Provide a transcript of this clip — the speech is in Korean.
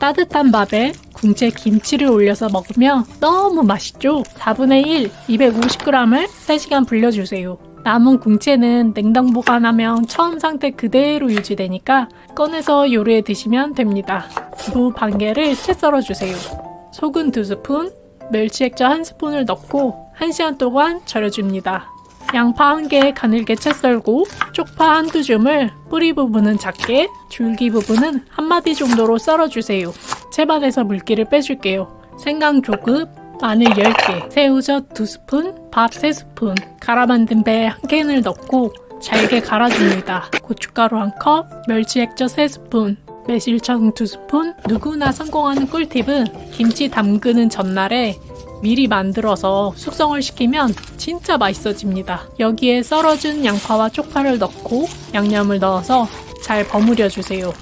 따뜻한 밥에 궁채 김치를 올려서 먹으면 너무 맛있죠? 4분의 1, 250g을 3시간 불려주세요. 남은 궁채는 냉동 보관하면 처음 상태 그대로 유지되니까 꺼내서 요리해 드시면 됩니다. 무 반 개를 채 썰어주세요. 소금 2스푼, 멸치 액젓 1스푼을 넣고 1시간 동안 절여줍니다. 양파 한 개에 가늘게 채 썰고 쪽파 한두 줌을 뿌리 부분은 작게 줄기 부분은 한 마디 정도로 썰어주세요. 채반에서 물기를 빼줄게요. 생강 조금, 마늘 10개, 새우젓 2스푼, 밥 3스푼, 갈아 만든 배 한 캔을 넣고 잘게 갈아줍니다. 고춧가루 1컵, 멸치 액젓 3스푼, 매실청 2스푼. 누구나 성공하는 꿀팁은 김치 담그는 전날에 미리 만들어서 숙성을 시키면 진짜 맛있어집니다. 여기에 썰어준 양파와 쪽파를 넣고 양념을 넣어서 잘 버무려 주세요.